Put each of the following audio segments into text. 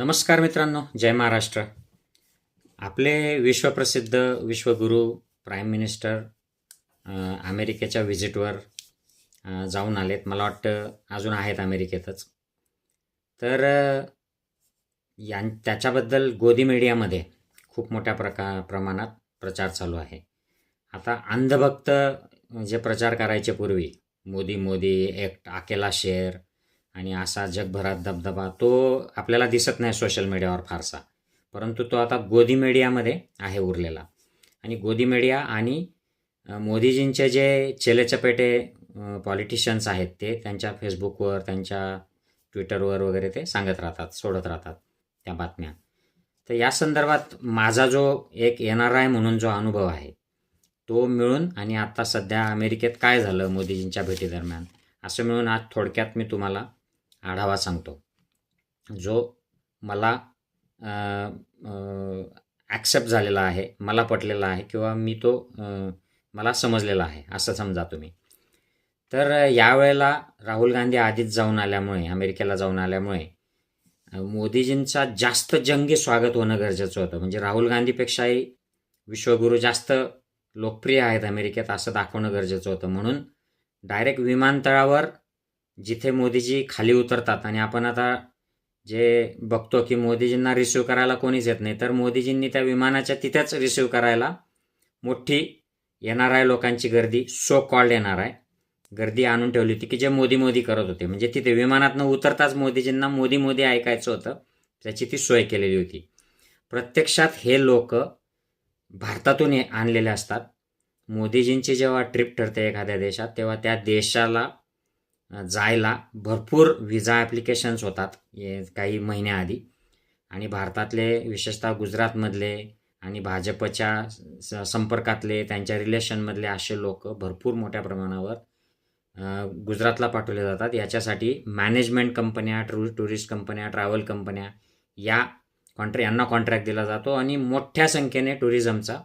नमस्कार मित्रांनो जय महाराष्ट्र. आपले विश्वप्रसिद्ध विश्वगुरू प्राईम मिनिस्टर अमेरिकेच्या व्हिजिटवर जाऊन आलेत. मला वाटतं अजून आहेत अमेरिकेतच. तर यां त्याच्याबद्दल गोदी मीडियामध्ये खूप मोठ्या प्रका प्रमाणात प्रचार चालू आहे. आता अंधभक्त जे प्रचार करायचे पूर्वी मोदी मोदी एक अकेला शेर आणि असा जगभरात दबदबा तो आपल्याला दिसत नाही सोशल मीडियावर फारसा. परंतु तो आता गोदी मीडियामध्ये आहे उरलेला. आणि गोदी मीडिया आणि मोदीजींचे जे चेलेचपेटे पॉलिटिशियन्स आहेत ते त्यांच्या फेसबुकवर त्यांच्या ट्विटरवर वगैरे ते सांगत राहतात सोडत राहतात त्या बातम्या. तर या संदर्भात माझा जो एक येणार आहे म्हणून जो अनुभव आहे तो मिळून आणि आता सध्या अमेरिकेत काय झालं मोदीजींच्या भेटीदरम्यान असं मिळून आज थोडक्यात मी तुम्हाला आढावा सांगतो. जो मला ॲक्सेप्ट झालेला आहे मला पटलेला आहे किंवा मी तो मला समजलेला आहे असं समजा तुम्ही. तर यावेळेला राहुल गांधी आधीच जाऊन आल्यामुळे अमेरिकेला जाऊन आल्यामुळे मोदीजींचा जास्त जंगी स्वागत होणं गरजेचं होतं. म्हणजे राहुल गांधीपेक्षाही विश्वगुरू जास्त लोकप्रिय आहेत अमेरिकेत असं दाखवणं गरजेचं होतं. म्हणून डायरेक्ट विमानतळावर जिथे मोदीजी खाली उतरतात आणि आपण आता जे बघतो की मोदीजींना रिसिव्ह करायला कोणीच येत नाही तर मोदीजींनी त्या विमानाच्या तिथेच रिसिव्ह करायला मोठी येणार आहे लोकांची गर्दी सो कॉल्ड येणार आहे. गर्दी आणून ठेवली होती की जे मोदी मोदी करत होते. म्हणजे तिथे विमानातनं उतरताच मोदीजींना मोदी मोदी ऐकायचं होतं. त्याची ती सोय केलेली होती. प्रत्यक्षात हे लोक भारतातून आणलेले असतात. मोदीजींची जेव्हा ट्रिप ठरते एखाद्या देशात तेव्हा त्या देशाला जायला भरपूर व्हिजा ॲप्लिकेशन्स होतात ये काही महिन्याआधी आणि भारतातले विशेषतः गुजरातमधले आणि भाजपच्या स- संपर्कातले त्यांच्या रिलेशनमधले असे लोक भरपूर मोठ्या प्रमाणावर गुजरातला पाठवले जातात. याच्यासाठी मॅनेजमेंट कंपन्या टू टुरिस्ट कंपन्या ट्रॅव्हल कंपन्या या कॉन्ट्रॅ यांना कॉन्ट्रॅक्ट दिला जातो. आणि मोठ्या संख्येने टुरिझमचा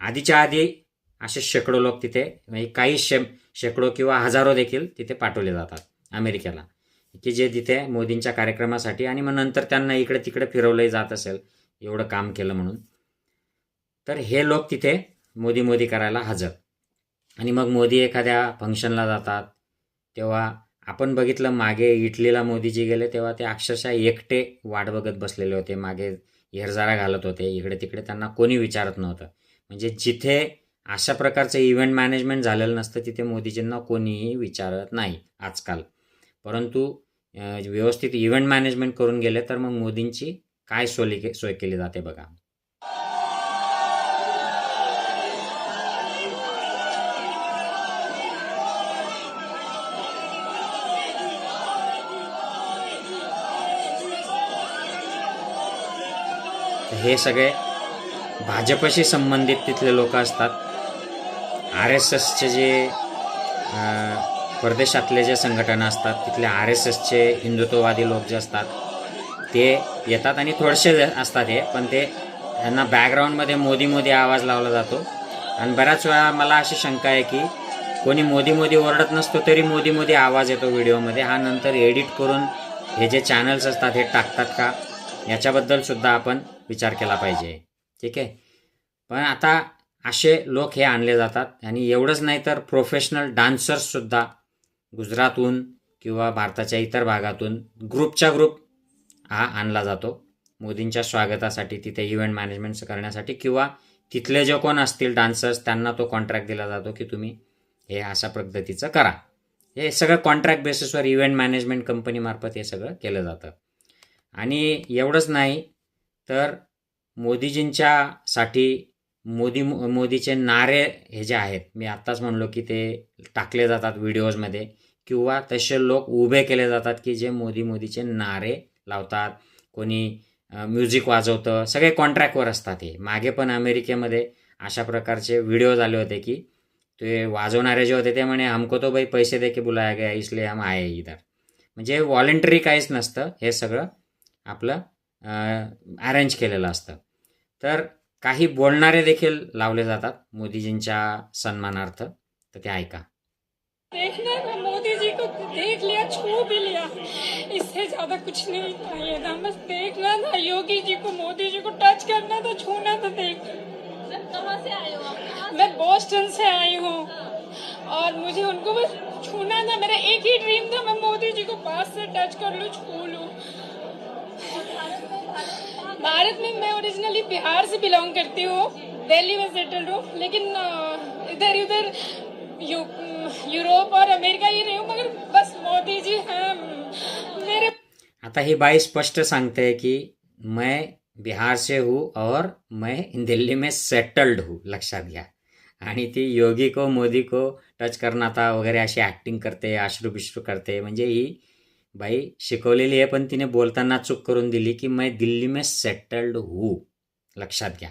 आधीच्या आधी असे शेकडो लोक तिथे म्हणजे काही शे शेकडो किंवा हजारो देखील तिथे पाठवले जातात अमेरिकेला की जे तिथे मोदींच्या कार्यक्रमासाठी आणि मग नंतर त्यांना इकडे तिकडे फिरवलंही जात असेल एवढं काम केलं म्हणून. तर हे लोक तिथे मोदी मोदी करायला हजर. आणि मग मोदी एखाद्या फंक्शनला जातात तेव्हा आपण बघितलं मागे इटलीला मोदीजी गेले तेव्हा ते अक्षरशः एकटे वाट बघत बसलेले होते मागे हेरजारा घालत होते इकडे तिकडे त्यांना कोणी विचारत नव्हतं. म्हणजे जिथे अशा प्रकारचं इव्हेंट मॅनेजमेंट झालेलं नसतं तिथे मोदीजींना कोणीही विचारत नाही आजकाल. परंतु व्यवस्थित इव्हेंट मॅनेजमेंट करून गेले तर मग मोदींची काय सोली सोय केली जाते बघा. हे सगळे भाजपशी संबंधित तिथले लोक असतात. आर एस एसचे जे परदेशातले जे संघटना असतात तिथले आर एस एसचे हिंदुत्ववादी लोक जे असतात ते येतात आणि थोडेसे असतात हे पण ते त्यांना बॅकग्राऊंडमध्ये मोदी मोदी आवाज लावला जातो. आणि बऱ्याच वेळा मला अशी शंका आहे की कोणी मोदी मोदी ओरडत नसतो तरी मोदी मोदी आवाज येतो व्हिडिओमध्ये हा नंतर एडिट करून हे जे चॅनल्स असतात हे टाकतात का? याच्याबद्दल सुद्धा आपण विचार केला पाहिजे. ठीक आहे? पण आता असे लोक हे आणले जातात. आणि एवढंच नाही तर प्रोफेशनल डान्सर्ससुद्धा गुजरातहून किंवा भारताच्या इतर भागातून ग्रुपच्या ग्रुप हा आणला जातो. मोदींच्या स्वागतासाठी तिथे इव्हेंट मॅनेजमेंट करण्यासाठी किंवा तिथले जे कोण असतील डान्सर्स त्यांना तो कॉन्ट्रॅक्ट दिला जातो की तुम्ही हे अशा पद्धतीचं करा. हे सगळं कॉन्ट्रॅक्ट बेसिसवर इव्हेंट मॅनेजमेंट कंपनीमार्फत हे सगळं केलं जातं. आणि एवढंच नाही तर मोदीजींच्यासाठी मोदी मोदीचे नारे हे जे आहेत मी आत्ताच म्हणलो की ते टाकले जातात व्हिडिओजमध्ये किंवा तसे लोक उभे केले जातात की जे मोदी मोदीचे नारे लावतात कोणी म्युझिक वाजवतं सगळे कॉन्ट्रॅक्टवर असतात हे. मागे पण अमेरिकेमध्ये अशा प्रकारचे व्हिडिओज आले होते की ते वाजवणारे जे होते ते म्हणे हमको तो भाई पैसे दे के बुलाया गया इसलिए हम आए इधर. म्हणजे व्हॉलेंटरी काहीच नसतं हे सगळं आपलं अरेंज केलेलं असतं. तर काही बोलणारे देखील लावले जातात मोदीजींच्या सन्मानार्थ. तर ते ऐका. देखने में मोदी जी को देख लिया छू भी लिया। इससे ज़्यादा कुछ नहीं चाहिए था बस देखना था योगी जी को मोदी जी को टच करना था छूना था देख। कहाँ से आए हो आप? कहाँ से- मैं बोस्टन से आई हूँ। और मुझे उनको बस छूना था मेरा एक ही ड्रीम था मैं मोदी जी को पास से टच कर लूँ छू लूँ। भारत में मैं ओरिजिनली बिहार से बिलोंग करती हूँ दिल्ली में सेटल्ड हूँ लेकिन इधर उधर यू, यूरोप और अमेरिका ही रही हूँ मगर बस मोदी जी हैं मेरे आता ही बाई स्पष्ट सांगते की मैं बिहार से हूँ और मैं दिल्ली में सेटल्ड हूँ लक्षात घ्या आणि ती योगी को मोदी को टच करना था वगैरे अशी ॲक्टिंग करते आश्रू बिश्रू करते म्हणजे ही बाई शिकवलेली आहे पण तिने बोलताना चूक करून दिली की मै दिल्ली में सेटल्ड हू. लक्षात घ्या.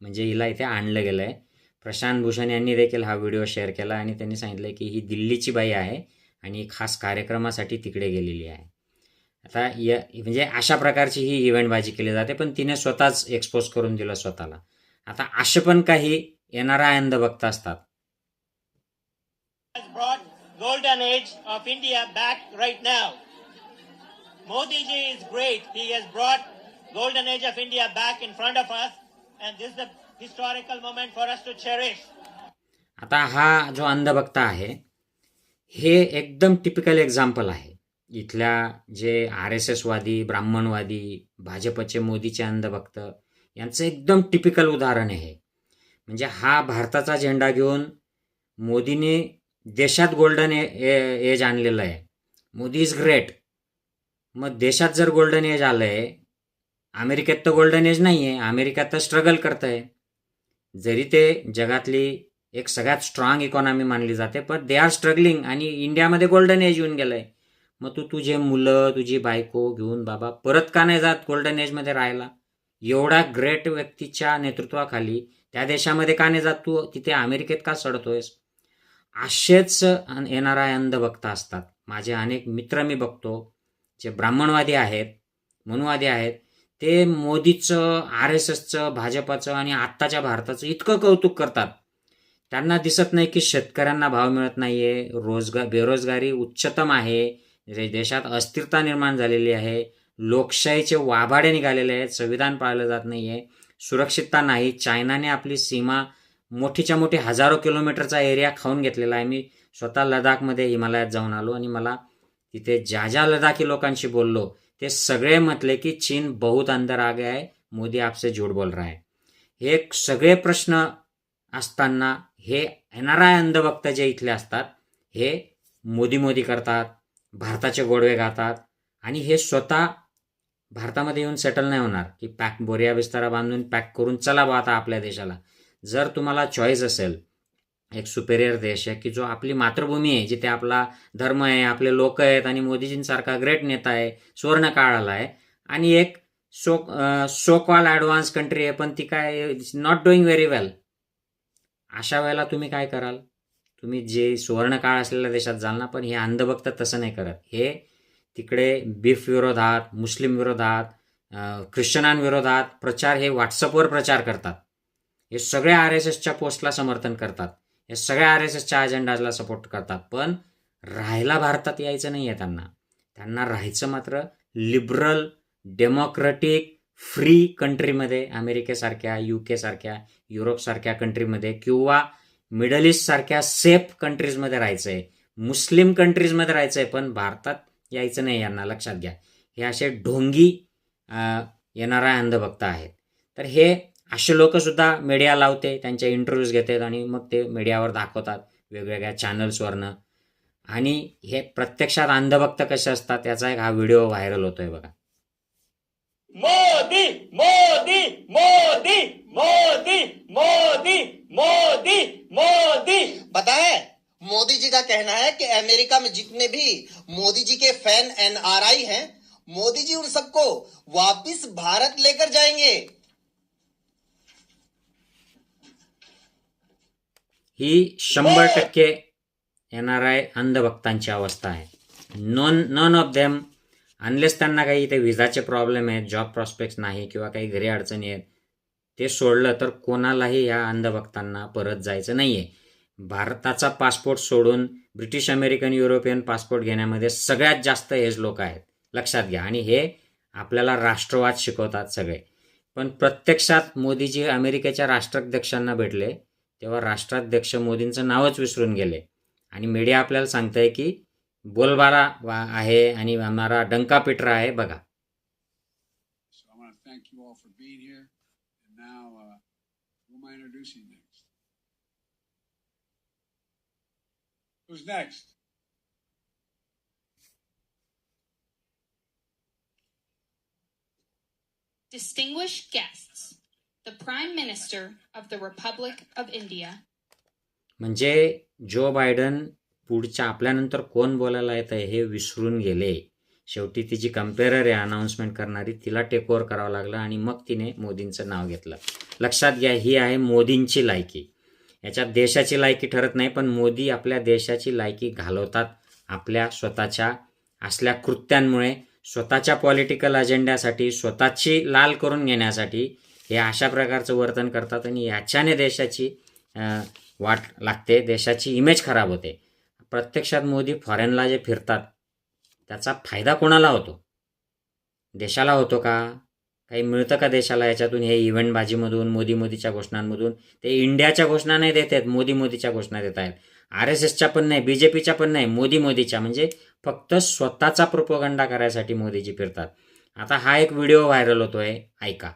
म्हणजे हिला इथे आणलं गेलं आहे प्रशांत भूषण यांनी देखील हा व्हिडिओ शेअर केला आणि त्यांनी सांगितलं की ही दिल्लीची बाई आहे आणि खास कार्यक्रमासाठी तिकडे गेलेली आहे. आता या म्हणजे अशा प्रकारची ही इव्हेंटबाजी केली जाते पण तिने स्वतःच एक्सपोज करून दिलं स्वतःला. आता असे पण काही येणारा आनंद बघता असतात. Has brought golden age of India back right now. Modiji is great. He has brought golden age of India back in front of us and this is the historical moment for us to cherish. आता हा जो अंधभक्त आहे हे एकदम typical example आहे इथल्या जे R S एसवादी ब्राह्मणवादी भाजपचे मोदीचे अंधभक्त यांचं एकदम टिपिकल उदाहरण आहे म्हणजे हा भारताचा झेंडा घेऊन मोदीने देशात गोल्डन ए ए- एज आणलेलं आहे मोदी इज ग्रेट मग देशात जर गोल्डन एज आलं आहे अमेरिकेत तर गोल्डन एज नाही आहे अमेरिका तर स्ट्रगल करत आहे जरी ते जगातली एक सगळ्यात स्ट्रॉंग इकॉनॉमी मानली जाते पण दे आर स्ट्रगलिंग आणि इंडियामध्ये गोल्डन एज येऊन गेलंय. मग तू तुझे मुलं तुझी बायको घेऊन बाबा परत का नाही जात गोल्डन एजमध्ये राहायला? एवढा ग्रेट व्यक्तीच्या नेतृत्वाखाली त्या देशामध्ये का नाही जात तू? तिथे अमेरिकेत का सडतोयस? असेच येणारा अंधभक्त असतात. माझे अनेक मित्र मी बघतो. जे ब्राह्मणवादी आहेत मनुवादी आहेत ते मोदीचं आर एस एसचं भाजपाचं आणि आत्ताच्या भारताचं इतकं कौतुक करतात. त्यांना दिसत नाही की शेतकऱ्यांना भाव मिळत नाही आहे रोजगार बेरोजगारी उच्चतम आहे देशात अस्थिरता निर्माण झालेली आहे लोकशाहीचे वाभाडे निघालेले आहेत संविधान पाळलं जात नाही आहे सुरक्षितता नाही चायनाने आपली सीमा मोठीच्या मोठी हजारो किलोमीटरचा एरिया खाऊन घेतलेला आहे. मी स्वतः लडाखमध्ये हिमालयात जाऊन आलो आणि मला तिथे ज्या ज्या लडाखी लोकांशी बोललो ते सगळे म्हटले की चीन बहुत अंदर आ गया आहे मोदी आपसे झूठ बोल रहा है. हे सगळे प्रश्न असताना हे येणारा अंधभक्त जे इथले असतात हे मोदी मोदी करतात भारताचे गोडवे गातात आणि हे स्वतः भारतामध्ये येऊन सेटल नाही होणार की पॅक बोरिया बिस्तारा बांधून पॅक करून चला बा आता आपल्या देशाला. जर तुम्हाला चॉईस असेल एक सुपेरियर देश आहे की जो आपली मातृभूमी आहे जिथे आपला धर्म आहे आपले लोक आहेत आणि मोदीजींसारखा ग्रेट नेता आहे सुवर्ण काळ आला आहे. आणि एक so so call advance country आहे पण ती काय नॉट डुईंग व्हेरी वेल अशा वेळेला तुम्ही काय कराल? तुम्ही जे सुवर्ण काळ असलेल्या देशात जाल ना पण हे अंधभक्त तसं नाही करत. हे तिकडे बीफ विरोधात मुस्लिम विरोधात ख्रिश्चनांविरोधात प्रचार हे व्हॉट्सअपवर प्रचार करतात. हे सगळे आर एस एसच्या पोस्टला समर्थन करतात. हे सगळ्या आर एस एसच्या अजेंडाजला सपोर्ट करतात. पण राहायला भारतात यायचं नाही आहे त्यांना. त्यांना राहायचं मात्र लिबरल डेमोक्रॅटिक फ्री कंट्रीमध्ये अमेरिकेसारख्या यू केसारख्या युरोपसारख्या कंट्रीमध्ये किंवा मिडल ईस्टसारख्या सेफ कंट्रीजमध्ये राहायचं आहे मुस्लिम कंट्रीजमध्ये राहायचं आहे पण भारतात यायचं नाही यांना. लक्षात घ्या. हे असे ढोंगी येणारा अंधभक्त आहेत. तर हे असे लोक सुद्धा मीडिया लावते त्यांचे इंटरव्ह्यूज घेतात आणि मग ते मीडियावर दाखवतात वेगवेगळ्या चॅनल्सवरनं आणि हे प्रत्यक्षात अंधभक्त कसे असतात याचा एक हा व्हिडिओ व्हायरल होतोय बघा. Modi, Modi, Modi, Modi, Modi, Modi, Modi. पता है मोदी जी का कहना है कि अमेरिका में जितने भी मोदी जी के फैन एनआरआई हैं मोदी जी उन सबको वापस भारत लेकर जाएंगे। ही शंभर टक्के एन आर आय अंधभक्तांची अवस्था आहे. Non none of them unless त्यांना काही इथे विजाचे प्रॉब्लेम आहेत जॉब प्रॉस्पेक्ट नाही किंवा काही घरी अडचणी आहेत ते सोडलं तर कोणालाही या अंधभक्तांना परत जायचं नाही आहे भारताचा पासपोर्ट सोडून ब्रिटिश अमेरिकन युरोपियन पासपोर्ट घेण्यामध्ये सगळ्यात जास्त एज लोक आहेत. लक्षात घ्या. आणि हे आपल्याला राष्ट्रवाद शिकवतात सगळे. पण प्रत्यक्षात मोदीजी अमेरिकेच्या राष्ट्राध्यक्षांना भेटले. तेव्हा राष्ट्राध्यक्ष मोदींचं नावच विसरून गेले. आणि मीडिया आपल्याला सांगतंय की बोलबारा वा आहे आणि आम्हाला डंका पिटरा आहे बघा. Distinguished guests. The Prime Minister of the Republic of India, म्हणजे जो बायडन पुढच्या आपल्यानंतर कोण बोलायला येत आहे हे विसरून गेले. शेवटी तिची कम्पेरर आहे अनाऊन्समेंट करणारी तिला टेक ओव्हर करावं लागलं आणि मग तिने मोदींचं नाव घेतलं. लक्षात घ्या ही आहे मोदींची लायकी. याच्यात देशाची लायकी ठरत नाही पण मोदी आपल्या देशाची लायकी घालवतात आपल्या स्वतःच्या असल्या कृत्यांमुळे. स्वतःच्या पॉलिटिकल अजेंड्यासाठी स्वतःची लाल करून घेण्यासाठी हे अशा प्रकारचं वर्तन करतात आणि याच्याने देशाची वाट लागते देशाची इमेज खराब होते. प्रत्यक्षात मोदी फॉरेनला जे फिरतात त्याचा फायदा कोणाला होतो? देशाला होतो का? काही मिळतं का देशाला याच्यातून हे इव्हेंटबाजीमधून मोदी मोदीच्या घोषणांमधून? ते इंडियाच्या घोषणा नाही देत आहेत मोदी मोदीच्या घोषणा देत आहेत. आर एस एसच्या पण नाही बी जे पीच्या पण नाही मोदी मोदीच्या. म्हणजे फक्त स्वतःचा प्रोपोगंडा करायसाठी मोदीजी फिरतात. आता हा एक व्हिडिओ व्हायरल होतोय ऐका.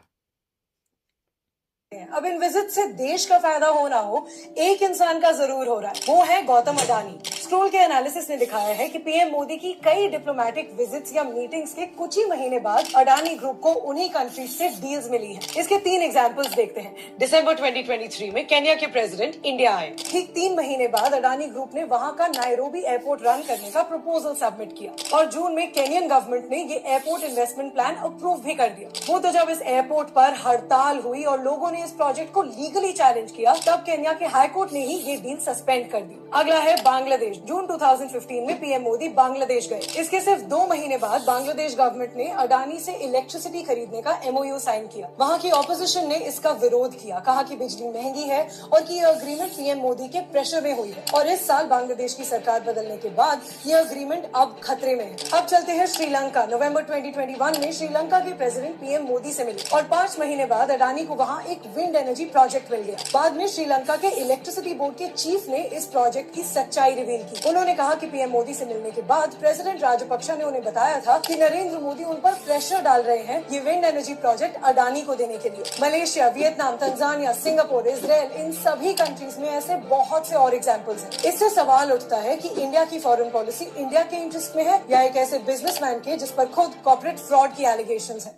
अब इन विज़िट से देश का फ़ायदा हो ना हो, एक इंसान का ज़रूर हो रहा है। वो है गौतम अडानी। स्क्रोल के एनालिसिस ने दिखाया है कि पीएम मोदी की कई डिप्लोमेटिक विजिट्स या मीटिंग्स के कुछ ही महीने बाद अडानी ग्रुप को उन्हीं कंट्रीज़ से डील्स मिली है। इसके तीन एग्जांपल्स देखते हैं। दिसंबर 2023 में केन्या के प्रेसिडेंट इंडिया आए। ठीक तीन महीने बाद अडानी ग्रुप ने वहाँ का नायरोबी एयरपोर्ट रन करने का प्रपोजल सबमिट किया। और जून में केनियन गवर्नमेंट ने ये एयरपोर्ट इन्वेस्टमेंट प्लान अप्रूव भी कर दिया। वो तो जब इस एयरपोर्ट पर हड़ताल हुई और लोगों ने इस प्रोजेक्ट को लीगली चैलेंज किया, तब केन्या के हाई कोर्ट ने ही ये डील सस्पेंड कर दी। अगला है बांग्लादेश। जून 2015 में पीएम मोदी बांग्लादेश गए। इसके सिर्फ़ दो महीने बाद बांग्लादेश गवर्नमेंट ने अडानी से इलेक्ट्रिसिटी खरीदने का एमओयू साइन किया। वहाँ की ऑपोजिशन ने इसका विरोध किया, कहा कि बिजली महँगी है और कि यह अग्रीमेंट पीएम मोदी के प्रेशर में हुई है। और इस साल बांग्लादेश की सरकार बदलने के बाद यह अग्रीमेंट अब खतरे में है। अब चलते हैं श्रीलंका। नवंबर 2021 में श्रीलंका के प्रेसिडेंट पीएम मोदी से मिले और पाँच महीने बाद अडानी को वहाँ एक विंड एनर्जी प्रोजेक्ट मिल गया। बाद में श्रीलंका के इलेक्ट्रिसिटी बोर्ड के चीफ ने इस प्रोजेक्ट की सच्चाई रिवील की। उन्होंने कहा कि पीएम मोदी से मिलने के बाद प्रेसिडेंट राजपक्षा ने उन्हें बताया था कि नरेंद्र मोदी उन पर प्रेशर डाल रहे हैं ये विंड एनर्जी प्रोजेक्ट अडानी को देने के लिए। Malaysia, Vietnam Tanzania Singapore Israel in सभी कंट्रीज़ में ऐसे बहुत से और एग्जाम्पल्स हैं। इससे सवाल उठता है कि इंडिया की फॉरेन पॉलिसी इंडिया के इंटरेस्ट में है या एक ऐसे बिजनेसमैन के जिस पर खुद कॉर्पोरेट फ्रॉड की एलिगेशन है?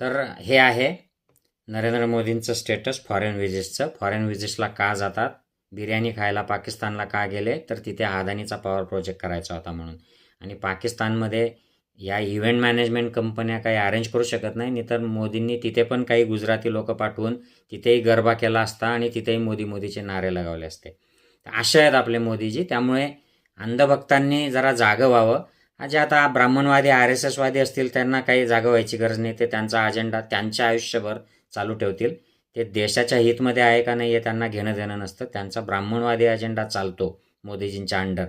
तर हे आहे. नरेंद्र मोदींचं स्टेटस फॉरेन विजिट्सचं फॉरेन विजिट्सला का जातात? बिर्याणी खायला पाकिस्तानला का गेले? तर तिथे हादानीचा पॉवर प्रोजेक्ट करायचा होता म्हणून. आणि पाकिस्तानमध्ये या इव्हेंट मॅनेजमेंट कंपन्या काही अरेंज करू शकत नाही. नाही तर मोदींनी तिथे पण काही गुजराती लोक पाठवून तिथेही गरबा केला असता आणि तिथेही मोदी मोदीचे नारे लगावले असते. तर असे आहेत आपले मोदीजी. त्यामुळे अंधभक्तांनी जरा जागं व्हावं. जे आता ब्राह्मणवादी आर एस एसवादी असतील त्यांना काही जागा व्हायची गरज नाही. ते त्यांचा अजेंडा त्यांच्या आयुष्यभर चालू ठेवतील. ते देशाच्या हितमध्ये आहे का नाही हे त्यांना घेणं देणं नसतं. त्यांचा ब्राह्मणवादी अजेंडा चालतो मोदीजींच्या अंडर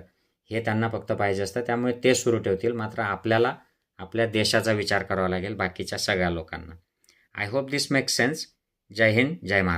हे त्यांना फक्त पाहिजे असतं. त्यामुळे ते सुरू ठेवतील. मात्र आपल्याला आपल्या देशाचा विचार करावा लागेल बाकीच्या सगळ्या लोकांना. I hope this make sense जय हिंद जय महाराष्ट्र.